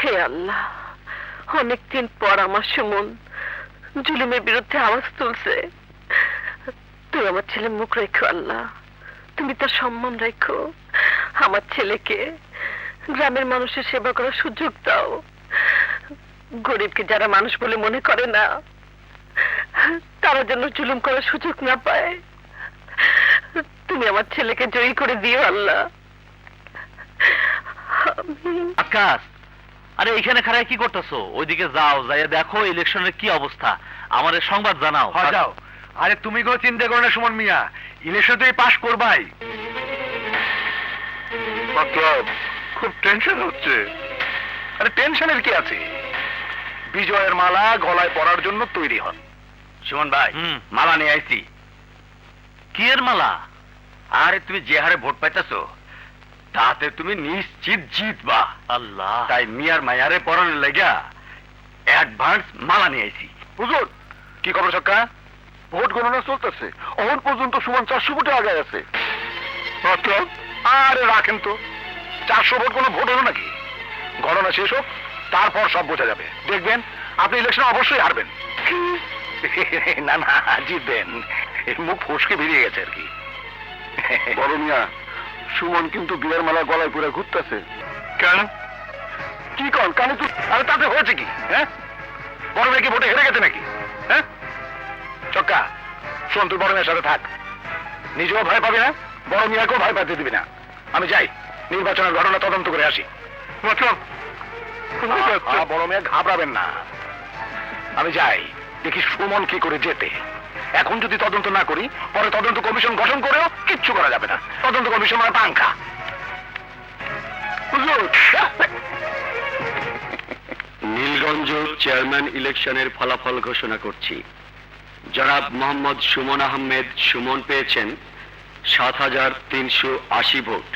হে আল্লাহ অনেকদিন পর আমার সুমন জুলুমের বিরুদ্ধে আওয়াজ তুলছে। তুই আমার ছেলে মুখ রেখো, আল্লাহ। তুমি তার সম্মান রেখো। আমার ছেলেকে গ্রামের মানুষের সেবা করার সুযোগ দাও। গরিবকে যারা মানুষ বলে মনে করে না, তারা যেন জুলুম করার সুযোগ না পায়। তুমি আমার ছেলেকে জয়ী করে দিও, আল্লাহ। আকাশ আরে এখানে খারাপ কি করতেছো? ওইদিকে যাও যাইয়া দেখো ইলেকশনের কি অবস্থা। আমাদের সংবাদ জানাও। হ্যাঁ যাও। আরে তুমি কোনো চিন্তা করো না সুমন মিয়া। ইলেকশন তো পাশ করবাই। খুব টেনশন হচ্ছে। আরে টেনশনের কি আছে? বিজয়ের মালা গলায় পরার জন্য তৈরি হন। সুমন ভাই হুম। মালা নিয়ে আইছি। কি এর মালা? আরে তুমি যে হারে ভোট পাইতেছো তাতে তুমি নিশ্চিত জিতবা। আল্লাহ। তাই মিয়ার মায়ারে পরানোর লেগা অ্যাডভান্স মালা নিয়ে আইছি। হুজুর কি খবর সক্কা? ভোট গণনা চলতেছে। অহন পর্যন্ত সুমন চারশো ভোটে আগে আছে। মতলব আরে রাখেন তো। চারশো ভোট কোনো ভোট হলো নাকি? গণনা শেষ হোক তারপর সব বোঝা যাবে। দেখবেন আপনি ইলেকশন অবশ্যই হারবেন। না না জিতবেন। মুখ ফসকে বেরিয়ে গেছে আর কি। বড় মিয়া সুমন কিন্তু বিয়ের মালা গলায় পরে ঘুরতেছে। কেন? কি কন? কানে তো আরে তাতে হয়েছে কি? হ্যাঁ? বড় মেয়ে কি ভোটে হেরে গেছে নাকি? হ্যাঁ? চক্কা শোন তুই বড় মেয়ের সাথে থাক। নিজেও ভয় পাবি না বড় মিয়াকেও ভয় পাতে দিবি না। আমি যাই নির্বাচনের ঘটনা তদন্ত করে আসি। বড় মেয়ে ঘাবড়াবেন না। আমি যাই দেখি সুমন কি করে যেতে। এখন যদি তদন্ত না করি পরে তদন্ত কমিশন গঠন করেও কিচ্ছু করা যাবে না। তদন্ত কমিশন মানে পাঙ্খা নীলগঞ্জ চেয়ারম্যান ইলেকশনের ফলাফল ঘোষণা করছি। জনাব মোহাম্মদ সুমন আহমেদ সুমন পেয়েছেন সাত হাজার তিনশো আশি ভোট।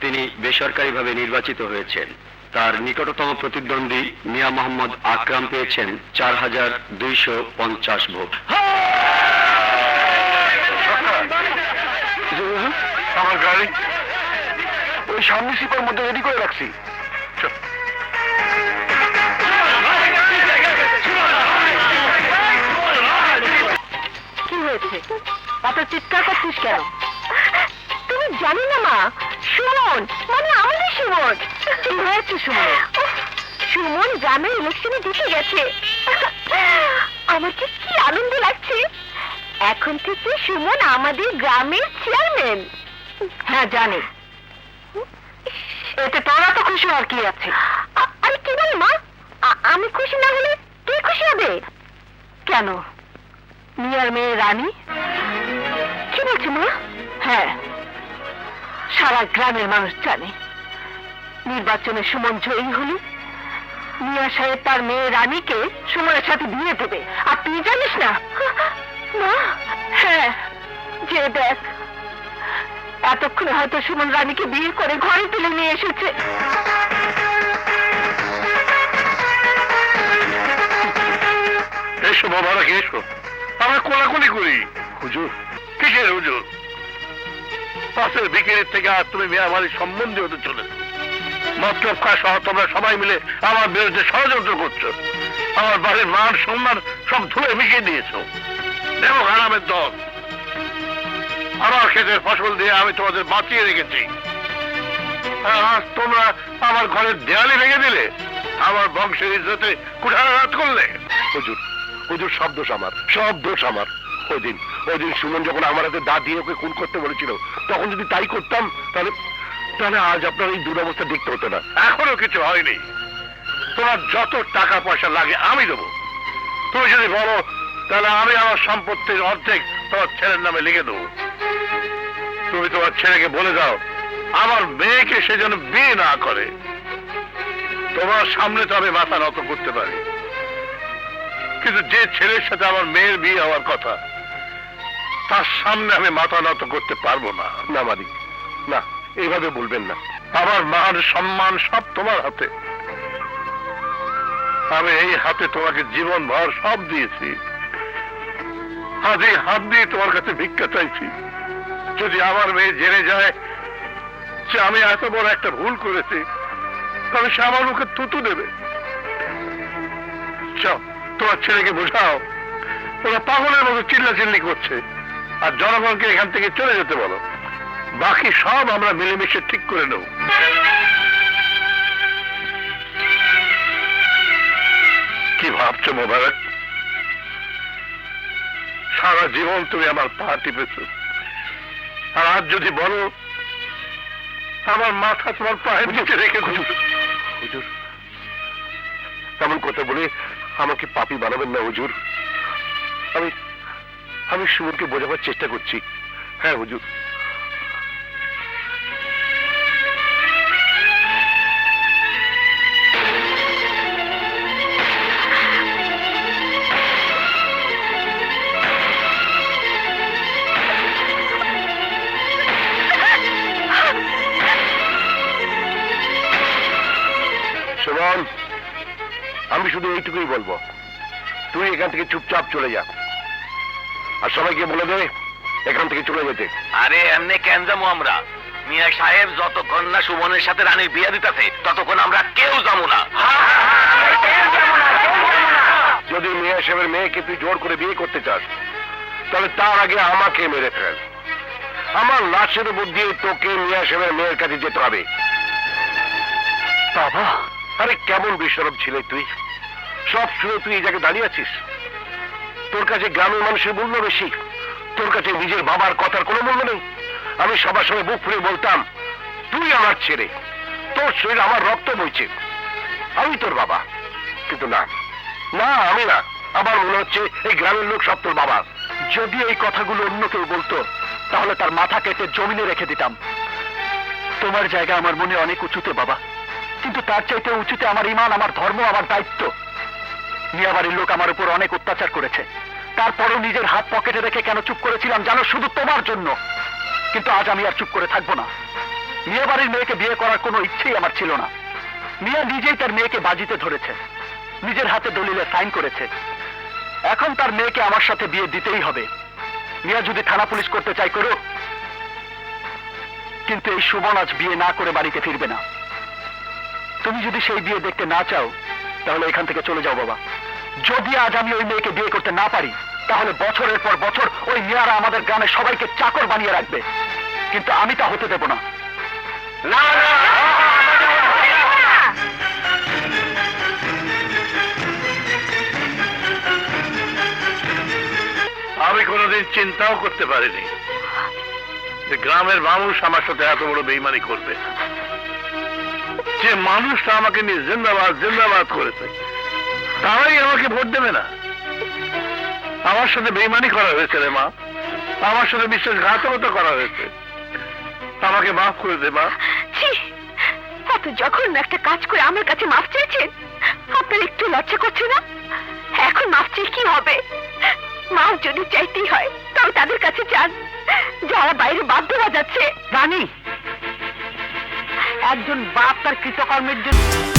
তিনি বেসরকারিভাবে নির্বাচিত হয়েছেন। তার নিকটতম প্রতিদ্বন্দ্বী মিয়া মোহাম্মদ আকরাম পেয়েছেন চার হাজার দুইশো পঞ্চাশ ভোট। আমার গাড়ি। ওই সামনে সিপার মধ্যে রেডি করে রাখছি। কি হয়েছে? এত চিৎকার করছিস কেন? তুমি জানি না, মা। সুমন মানে আমাদের সুমন। কি হয়েছে, সুমন? সুমন গ্রামে ইলেকশনে জিতে গেছে। আমার কি আনন্দ লাগছে। এখন থেকে সুমন আমাদের গ্রামের চেয়ারম্যান হ্যাঁ জানি। এতে তোরা তো খুশি হওয়ার কি আছে? আরে কি বল মা? আমি খুশি না হলে কে খুশি হবে? কেন? মিয়ার মেয়ে রানী? কি বলছে মা? হ্যাঁ। সারা গ্রামের মানুষ জানে। নির্বাচনে সুমন জয়ী হলে মিয়া সাহেব তার মেয়ে রানীকে সুমনের সাথে বিয়ে দেবে। আর তুই জানিস না? মা? হ্যাঁ যে দেখ। এতক্ষণে হয়তো সুমন রানীকে বিয়ে করে ঘরে তুলে নিয়ে এসেছে। এসো বাবারা এসো। আমরা কোলাকুলি করি। হুজুর, কিসের হুজুর? পাশের বিকেলের থেকে তুমি সম্বন্ধে হতে মতলব সহ তোমরা সবাই মিলে আমার বিরুদ্ধে ষড়যন্ত্র করছ। আমার বাড়ির মান সম্মান সব ধুয়ে মিশিয়ে দিয়েছ। দেখো, হারামের দল। আমার ক্ষেতের ফসল দিয়ে আমি তোমাদের বাঁচিয়ে রেখেছি। আজ তোমরা আমার ঘরের দেয়ালে ভেঙে দিলে। আমার বংশের ইজ্জতে কুঠারাঘাত করলে। হুজুর হুজুর, সব দোষ আমার, সব দোষ আমার। ওই দিন ওই দিন সুমন যখন আমার হাতে দা দিয়ে ওকে খুন করতে বলেছিল, তখন যদি তাই করতাম, তাহলে তাহলে আজ আপনার এই দুরবস্থা দেখতে হতো না। এখনও কিছু হয়নি। তোমার যত টাকা পয়সা লাগে আমি দেবো। তুমি যদি বলো, তাহলে আমি আমার সম্পত্তির অর্ধেক তোমার ছেলের নামে লিখে দেবো। তুমি তোমার ছেলেকে বলে দাও আমার মেয়েকে সে যেন বিয়ে না করে। তোমার সামনে তো আমি মাথা নত করতে পারি। কিন্তু যে ছেলের সাথে আমার মেয়ের বিয়ে হওয়ার কথা তার সামনে আমি মাথা নত করতে পারব না। না মালিক না এইভাবে বলবেন না। আমার মান সম্মান সব তোমার হাতে। আমি এই হাতে তোমাকে জীবন ভর সব দিয়েছি। আজ হাত দিয়ে তোমার কাছে ভিক্ষা চাইছি। যদি আমার মেয়ে জেনে যায় যে আমি এত বড় একটা ভুল করেছি তবে সে আমার মুখে থুতু দেবে। চল তোমার ছেলেকে বোঝাও। ওরা পাগলের মতো চিল্লা চিল্লি করছে। আর জনগণকে এখান থেকে চলে যেতে বলো। বাকি সব আমরা মিলেমিশে ঠিক করে নেব। কি ভাবছ মোবারক? সারা জীবন তুমি আমার পা টিপেছ। আর আজ যদি বলো, আমার মাথা তোমার পায়ের নিচে রেখে হুজুর তেমন কথা বলে আমাকে পাপি বানাবেন না, হুজুর। আমি আমি সুমনকে বোঝাবার চেষ্টা করছি। হ্যাঁ হুজুর। আমি শুধু এইটুকুই বলব। তুই এখান থেকে চুপচাপ চলে যা। আর সবাইকে বলে দে এখান থেকে চলে যেতে। আরে এমনি কেন যাব আমরা? মিয়া সাহেব যতক্ষণ না সুমনের সাথে রানীর বিয়ে দিতেছে ততক্ষণ আমরা কেউ যাব না। যদি মেয়ে সাহেবের মেয়েকে তুই জোর করে বিয়ে করতে চাস তাহলে তার আগে আমাকে মেরে ফেল। আমার লাশের উপর দিয়ে তোকে মিয়া সাহেবের মেয়ের কাছে যেতে হবে। বাবা। আরে কেমন বিশ্বরব ছিলে তুই? সব শুনে তুই এই জায়গায় দাঁড়িয়ে আছিস? তোর কাছে গ্রামের মানুষের মূল্য বেশি। তোর কাছে নিজের বাবার কথার কোনো মূল্য নেই। আমি সবার সঙ্গে বুক ফুলে বলতাম, তুই আমার ছেলে। তোর শরীর আমার রক্ত বইছে। আমি তোর বাবা। কিন্তু না না, আমি না। আমার মনে হচ্ছে এই গ্রামের লোক সব তোর বাবা। যদি এই কথাগুলো অন্য কেউ বলতো, তাহলে তার মাথা কেটে জমিনে রেখে দিতাম। তোমার জায়গা আমার মনে অনেক উঁচুতে, বাবা। কিন্তু তার চাইতে উঁচুতে আমার ইমান, আমার ধর্ম, আমার দায়িত্ব। মিয়াবাড়ির লোক আমার উপর অনেক অত্যাচার করেছে। তারপরেও নিজের হাত পকেটে রেখে কেন চুপ করেছিলাম জানো? শুধু তোমার জন্য। কিন্তু আজ আমি আর চুপ করে থাকব না। মিয়াবাড়ির মেয়েকে বিয়ে করার কোনো ইচ্ছেই আমার ছিল না। মিয়া নিজেই তার মেয়েকে বাজিতে ধরেছে। নিজের হাতে দলিলে সাইন করেছে। এখন তার মেয়েকে আমার সাথে বিয়ে দিতেই হবে। মিয়া যদি থানা পুলিশ করতে চাই করুক। কিন্তু এই সুবন আজ বিয়ে না করে বাড়িতে ফিরবে না। তুমি যদি সেই বিয়ে দেখতে না চাও, তাহলে এখান থেকে চলে যাও, বাবা। যদি আজ আমি ওই মেয়েকে বিয়ে করতে না পারি তাহলে বছরের পর বছর ওই মেয়ারা আমাদের গ্রামে সবাইকে চাকর বানিয়ে রাখবে কিন্তু আমি তা হতে দেব না আমি কোনোদিন চিন্তাও করতে পারিনি যে গ্রামের মানুষ আমার সাথে এত বড় বেইমানি করবে যে মানুষটা আমাকে নিয়ে জিন্দাবাদ জিন্দাবাদ করেছে তারাই আমাকে ভোট দেবে না। আমার সাথে বেইমানি করা হয়েছে রে মা। আমার সাথে বিশ্বাসঘাতকতা করা হয়েছে। আমাকে মাফ করে দে মা। এত যখন একটা কাজ করে আমার কাছে মাফ চেয়েছেন? আপনার একটু লজ্জা করছে না? এখন মাফ চেয়ে কি হবে? মাফ যদি চাইতেই হয় তবে তাদের কাছে চান যারা বাইরে বাধ্য যাচ্ছে। রানী একজন বাপ তার কৃতকর্মের জন্য